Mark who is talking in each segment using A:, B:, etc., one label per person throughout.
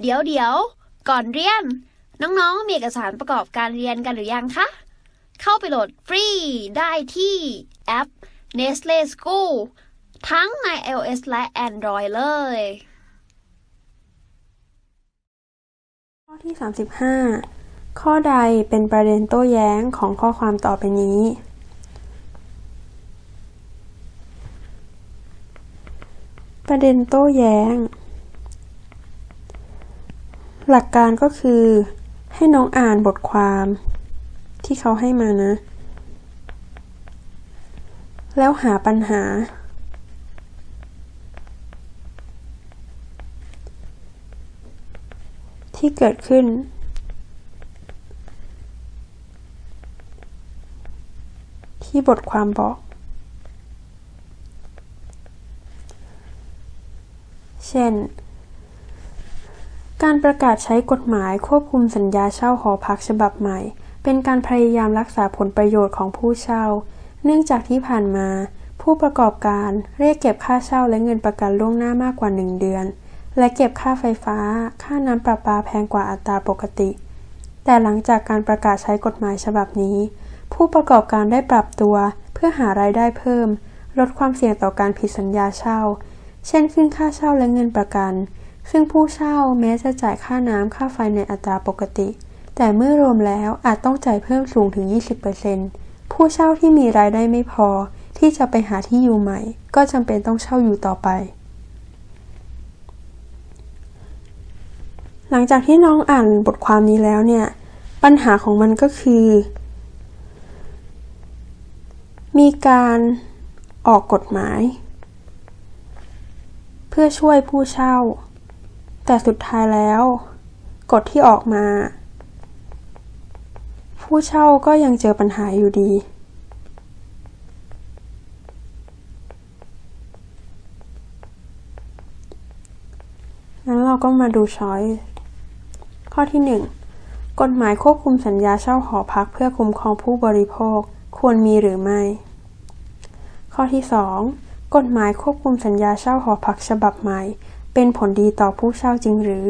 A: เดี๋ยวเดี๋ยวก่อนเรียน น้องๆ มีเอกสารประกอบการเรียนกันหรือยังคะ เข้าไปโหลดฟรีได้ที่แอป Nestle School ทั้งใน iOS และ Android เลย
B: ข้อที่ 35 ข้อใดเป็นประเด็นโต้แย้งของข้อความต่อไปนี้ ประเด็นโต้แย้ง หลักการก็คือ ให้น้องอ่านบทความที่เขาให้มานะ แล้วหาปัญหา ที่เกิดขึ้น ที่บทความบอก เช่น การประกาศใช้กฎหมายควบคุมสัญญาเช่าหอพักฉบับใหม่ เป็นการพยายามรักษาผลประโยชน์ของผู้เช่า เนื่องจากที่ผ่านมา ผู้ประกอบการเรียกเก็บค่าเช่าและเงินประกันล่วงหน้ามากกว่า 1 เดือน และเก็บค่าไฟฟ้า ค่าน้ำประปาแพงกว่าอัตราปกติ แต่หลังจากการประกาศใช้กฎหมายฉบับนี้ ผู้ประกอบการได้ปรับตัวเพื่อหารายได้เพิ่ม ลดความเสี่ยงต่อการผิดสัญญาเช่า เช่นขึ้นค่าเช่าและเงินประกัน ซึ่งผู้เช่าแม้จะจ่ายค่าน้ำค่าไฟในอัตราปกติ แต่เมื่อรวมแล้วอาจต้องจ่ายเพิ่มสูงถึง 20%ผู้เช่าที่มีรายได้ไม่พอที่จะไปหาที่อยู่ใหม่ ก็จำเป็นต้องเช่าอยู่ต่อไป หลังจากที่น้องอ่านบทความนี้แล้วเนี่ย ปัญหาของมันก็คือ มีการออกกฎหมาย เพื่อช่วยผู้เช่า แต่สุดท้ายแล้ว กฎที่ออกมา ผู้เช่าก็ยังเจอปัญหาอยู่ดี งั้นเราก็มาดูช้อย ข้อที่ 1 กฎหมายควบคุมสัญญาเช่าหอพักเพื่อคุ้มครองผู้บริโภคควรมีหรือไม่ ข้อที่ 2 กฎหมายควบคุมสัญญาเช่าหอพักฉบับใหม่ เป็นผลดีต่อผู้เช่าจริงหรือ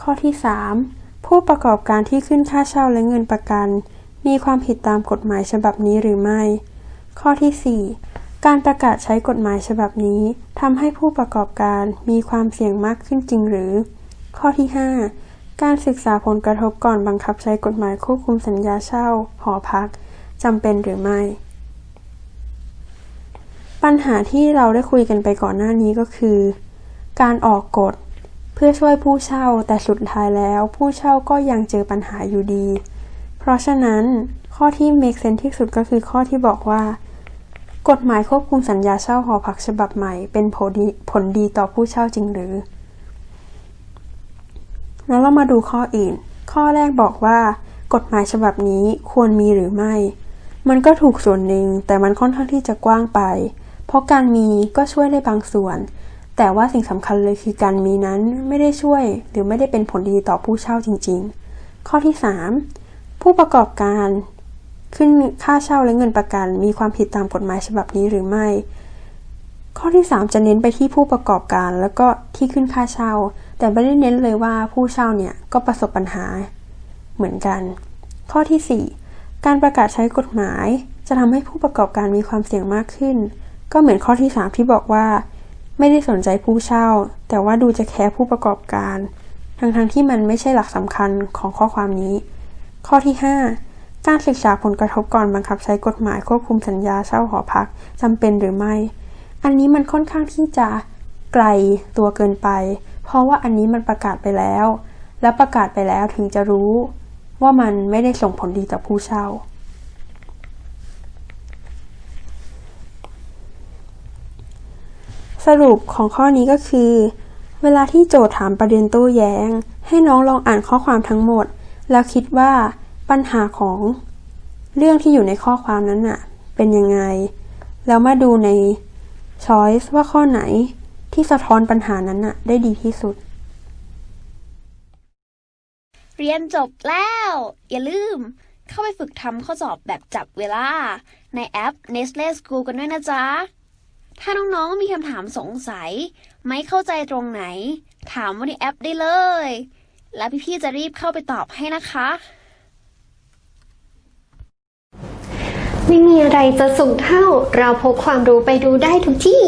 B: ข้อที่ 3 ผู้ประกอบการที่ขึ้นค่าเช่าและเงินประกัน มีความผิดตามกฎหมายฉบับนี้หรือไม่ ข้อที่ 4 การประกาศใช้กฎหมายฉบับนี้ทำให้ผู้ประกอบการมีความเสี่ยงมากขึ้นจริงหรือ ข้อที่ 5 การศึกษาผลกระทบก่อนบังคับใช้กฎหมายควบคุมสัญญาเช่า หอพักจำเป็นหรือไม่ ปัญหาที่เราได้คุยกันไปก่อนหน้านี้ก็คือ การออกกฎ เพื่อช่วยผู้เช่าแต่สุดท้ายแล้ว ผู้เช่าก็ยังเจอปัญหาอยู่ดี เพราะฉะนั้นข้อที่ make sense ที่สุดก็คือข้อที่บอกว่า กฎหมายควบคุมสัญญาเช่าหอพักฉบับใหม่ เป็นผลดีผลดีต่อผู้เช่าจริงหรือ แล้วเรามาดูข้ออื่น ข้อแรกบอกว่า กฎหมายฉบับนี้ควรมีหรือไม่ มันก็ถูกส่วนหนึ่งแต่มันค่อนข้างที่จะกว้างไป เพราะการมีก็ช่วยได้บางส่วน แต่ว่าสิ่งสำคัญเลยคือการมีนั้นไม่ได้ช่วยหรือไม่ได้เป็นผลดีต่อผู้เช่าจริง ๆ ข้อที่ 3 ผู้ประกอบการขึ้นค่าเช่าและเงินประกัน มีความผิดตามกฎหมายฉบับนี้หรือไม่ ข้อที่ 3 จะเน้นไปที่ผู้ประกอบการแล้วก็ที่ขึ้นค่าเช่า แต่ไม่ได้เน้นเลยว่าผู้เช่าเนี่ยก็ประสบปัญหาเหมือนกัน ข้อที่ 4 การประกาศใช้กฎหมาย จะทำให้ผู้ประกอบการมีความเสี่ยงมากขึ้น ก็เหมือนข้อที่ 3 ที่บอกว่า ไม่ได้สนใจผู้เช่า แต่ว่าดูจะแคร์ผู้ประกอบการ ทั้งๆทที่มันไม่ใช่หลักสำคัญของข้อความนี้ ข้อที่ 5 การศึกษาผลกระทบก่อนบังคับใช้กฎหมายควบคุมสัญญาเช่าหอพักจำเป็นหรือไม่ อันนี้มันค่อนข้างที่จะไกลตัวเกินไป เพราะว่าอันนี้มันประกาศไปแล้ว และประกาศไปแล้วถึงจะรู้ ว่ามันไม่ได้ส่งผลดีต่อผู้เช่า สรุปของข้อนี้ก็คือ เวลาที่โจทย์ถามประเด็นโต้แย้ง ให้น้องลองอ่านข้อความทั้งหมด แล้วคิดว่าปัญหาของเรื่องที่อยู่ในข้อความนั้นน่ะ เป็นยังไง แล้วมาดูใน choice ว่าข้อไหนที่สะท้อนปัญหานั้นน่ะ ได้ดีที่สุด
A: เรียนจบแล้ว อย่าลืม เข้าไปฝึกทำข้อสอบแบบจับเวลา ในแอป Nestle School กันด้วยนะจ๊ะ ถ้าน้องๆมีคำถามสงสัย ไม่เข้าใจตรงไหน ถามว่าในแอปได้เลย แล้วพี่ๆจะรีบเข้าไปตอบให้นะคะ
C: ไม่มีอะไรจะสูงเท่า เราพกความรู้ไปดูได้ทุกที่